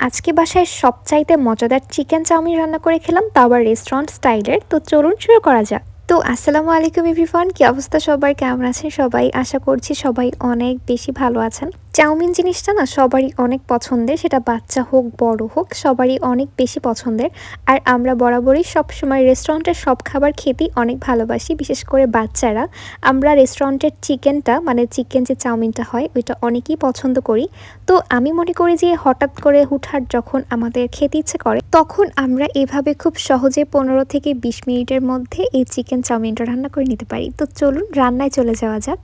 আজকে বাসায় সবচাইতে মজাদার চিকেন চাউমিন রান্না করে খেলাম তা আবার রেস্টুরেন্ট স্টাইলের। তো চলুন শুরু করা যাক। তো আসসালামু আলাইকুম ইভিফান কী অবস্থা সবার? কেমন আছেন সবাই? আশা করছি সবাই অনেক বেশি ভালো আছেন। চাউমিন জিনিসটা না সবারই অনেক পছন্দের। সেটা বাচ্চা হোক, বড় হোক, সবারই অনেক বেশি পছন্দের। আর আমরা বরাবরই সব সময় রেস্টুরেন্টের সব খাবার খেতেই অনেক ভালোবাসি, বিশেষ করে বাচ্চারা। আমরা রেস্টুরেন্টের চিকেনটা মানে চিকেন যে চাউমিনটা হয়, ওইটা অনেকেই পছন্দ করি। তো আমি মনে করি যে হঠাৎ করে, হুটহাট যখন আমাদের খেতে ইচ্ছে করে, তখন আমরা এভাবে খুব সহজে পনেরো থেকে বিশ মিনিটের মধ্যে এই চিকেন চাউমিনটা রান্না করে নিতে পারি। তো চলুন, রান্নায় চলে যাওয়া যাক।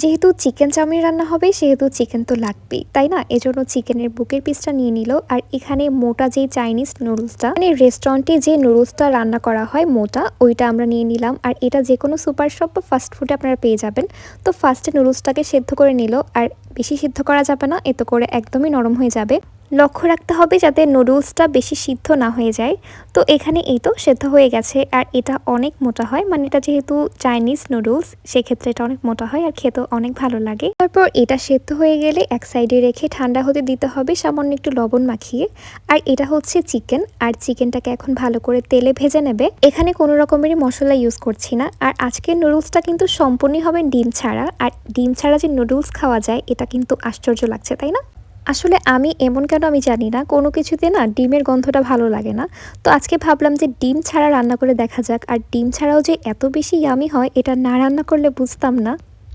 যেহেতু চিকেন চাউমিন রান্না হবে, সেহেতু চিকেন তো লাগবেই, তাই না? এজন্য চিকেনের বুকের পিসটা নিয়ে নিল। আর এখানে মোটা যে চাইনিজ নুডলসটা মানে রেস্টুরেন্টে যে নুডলসটা রান্না করা হয় মোটা, ওইটা আমরা নিয়ে নিলাম। আর এটা যে কোনো সুপার শপ বা ফাস্ট ফুডে আপনারা পেয়ে যাবেন। তো ফার্স্টে নুডলসটাকে সেদ্ধ করে নিল। আর বেশি সিদ্ধ করা যাবে না, এতে করে একদমই নরম হয়ে যাবে। লক্ষ্য রাখতে হবে যাতে নুডলসটা বেশি সিদ্ধ না হয়ে যায়। তো এখানে এই তো সেদ্ধ হয়ে গেছে। আর এটা অনেক মোটা হয়। মানে এটা যেহেতু চাইনিজ নুডলস সেক্ষেত্রে এটা অনেক মোটা হয় আর খেতেও অনেক ভালো লাগে। তারপর এটা সেদ্ধ হয়ে গেলে এক সাইডে রেখে ঠান্ডা হতে দিতে হবে। সামান্য একটু লবণ মাখিয়ে। আর এটা হচ্ছে চিকেন। আর চিকেনটাকে এখন ভালো করে তেলে ভেজে নেবে। এখানে কোনো রকমেরই মশলা ইউজ করছি না। আর আজকের নুডলসটা কিন্তু সম্পূর্ণই হবে ডিম ছাড়া। আর ডিম ছাড়া যে নুডলস খাওয়া যায়, এটা কিন্তু আশ্চর্য লাগছে, তাই না? আসলে আমি এমন কেন আমি জানি না? কোনো কিছুতে না ডিমের গন্ধটা ভালো লাগে না। তো আজকে ভাবলাম যে ডিম ছাড়া রান্না করে দেখা যাক। আর ডিম ছাড়াও যে এত বেশি ইয়ামি হয়, এটা না রান্না করলে বুঝতাম না।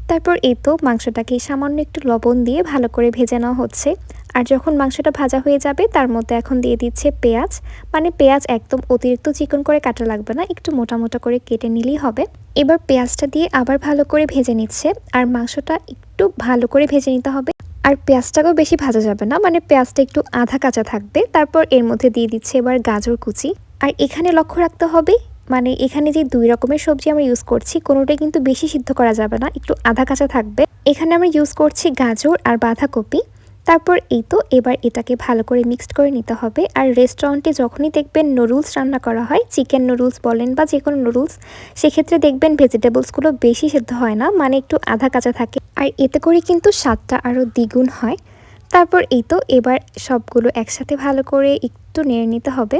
তারপর এই তো মাংসটাকে সামান্য একটু লবণ দিয়ে ভালো করে ভেজে নেওয়া হচ্ছে। আর যখন মাংসটা ভাজা হয়ে যাবে, তার মধ্যে এখন দিয়ে দিচ্ছে পেঁয়াজ। মানে পেঁয়াজ একদম অতিরিক্ত চিকন করে কাটা লাগবে না, একটু মোটা মোটা করে কেটে নিলেই হবে। এবার পেঁয়াজটা দিয়ে আবার ভালো করে ভেজে নিচ্ছে। আর মাংসটা একটু ভালো করে ভেজে নিতে হবে। আর পেঁয়াজটাকেও বেশি ভাজা যাবে না মানে পেঁয়াজটা একটু আধা কাঁচা থাকবে। তারপর এর মধ্যে দিয়ে দিচ্ছে এবার গাজর কুচি। আর এখানে লক্ষ্য রাখতে হবে মানে এখানে যে দুই রকমের সবজি আমরা ইউজ করছি, কোনোটাই কিন্তু বেশি সিদ্ধ করা যাবে না, একটু আধা কাঁচা থাকবে। এখানে আমরা ইউজ করছি গাজর আর বাঁধাকপি। তারপর এই তো এবার এটাকে ভালো করে মিক্সড করে নিতে হবে। আর রেস্টুরেন্টে যখনই দেখবেন নুডলস রান্না করা হয় চিকেন নুডলস বলেন বা যে কোনো নুডলস সেক্ষেত্রে দেখবেন ভেজিটেবলসগুলো বেশি সেদ্ধ হয় না মানে একটু আধা কাঁচা থাকে। আর এতে করে কিন্তু স্বাদটা আরও দ্বিগুণ হয়। তারপর এই তো এবার সবগুলো একসাথে ভালো করে একটু নেড়ে নিতে হবে।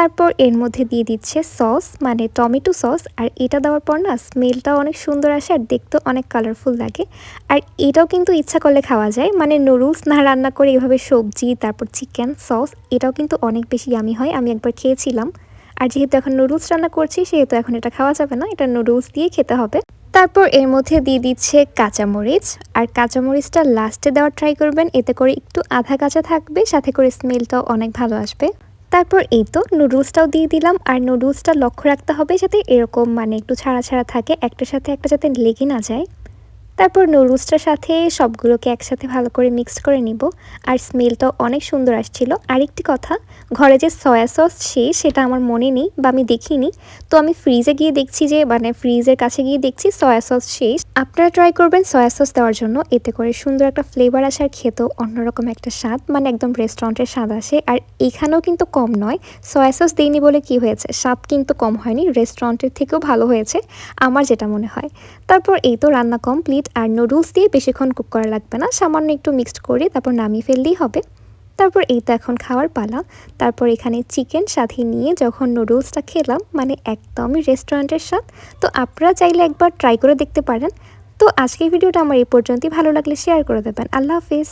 তারপর এর মধ্যে দিয়ে দিচ্ছে সস মানে টমেটো সস, আর এটা দেওয়ার পর না স্মেলটাও অনেক সুন্দর আসে আর দেখতেও অনেক কালারফুল লাগে। আর এটাও কিন্তু ইচ্ছা করলে খাওয়া যায় মানে নুডলস না রান্না করে এভাবে সবজি, তারপর চিকেন সস এটাও কিন্তু অনেক বেশি ইয়ামি হয়, আমি একবার খেয়েছিলাম। আর যেহেতু এখন নুডলস রান্না করছি, সেহেতু এখন এটা খাওয়া যাবে না, এটা নুডলস দিয়ে খেতে হবে। তারপর এর মধ্যে দিয়ে দিচ্ছে কাঁচামরিচ, আর কাঁচামরিচটা লাস্টে দেওয়ার ট্রাই করবেন, এতে করে একটু আধা কাঁচা থাকবে, সাথে করে স্মেলটাও অনেক ভালো আসবে। তারপর এই তো নুডলসটাও দিয়ে দিলাম। আর নুডলসটা লক্ষ্য রাখতে হবে যাতে এরকম মানে একটু ছাড়া ছাড়া থাকে, একটার সাথে একটা যাতে লেগে না যায়। তারপর নুডলসটার সাথে সবগুলোকে একসাথে ভালো করে মিক্স করে নিব। আর স্মেলটাও অনেক সুন্দর আসছিল। আরেকটি কথা, ঘরে যে সয়া সস শেষ সেটা আমার মনে নেই বা আমি দেখিনি। তো আমি ফ্রিজে গিয়ে দেখছি যে মানে ফ্রিজের কাছে গিয়ে দেখছি সয়া সস শেষ আপনারা ট্রাই করবেন সয়া সস দেওয়ার জন্য। এতে করে সুন্দর একটা ফ্লেভার আসার খেতেও অন্যরকম একটা স্বাদ মানে একদম রেস্টুরেন্টের স্বাদ আসে। আর এখানেও কিন্তু কম নয়। সয়া সস দিইনি বলে কি হয়েছে? স্বাদ কিন্তু কম হয়নি। রেস্টুরেন্টের থেকেও ভালো হয়েছে, আমার যেটা মনে হয়। তারপর এই তো রান্না কমপ্লিট আর নুডলস দিয়ে বেশিক্ষণ কুক করা লাগবে না। সামান্য একটু মিক্সড করে তারপর নামিয়ে ফেললেই হবে। তারপর এই তো এখন খাওয়ার পালা। তারপর এখানে চিকেন সাথে নিয়ে যখন নুডলসটা খেলাম মানে একদমই রেস্টুরেন্টের স্বাদ। তো আপনারা চাইলে একবার ট্রাই করে দেখতে পারেন। তো আজকের ভিডিওটা আমার এই পর্যন্তই। ভালো লাগলে শেয়ার করে দেবেন। আল্লাহ হাফিজ।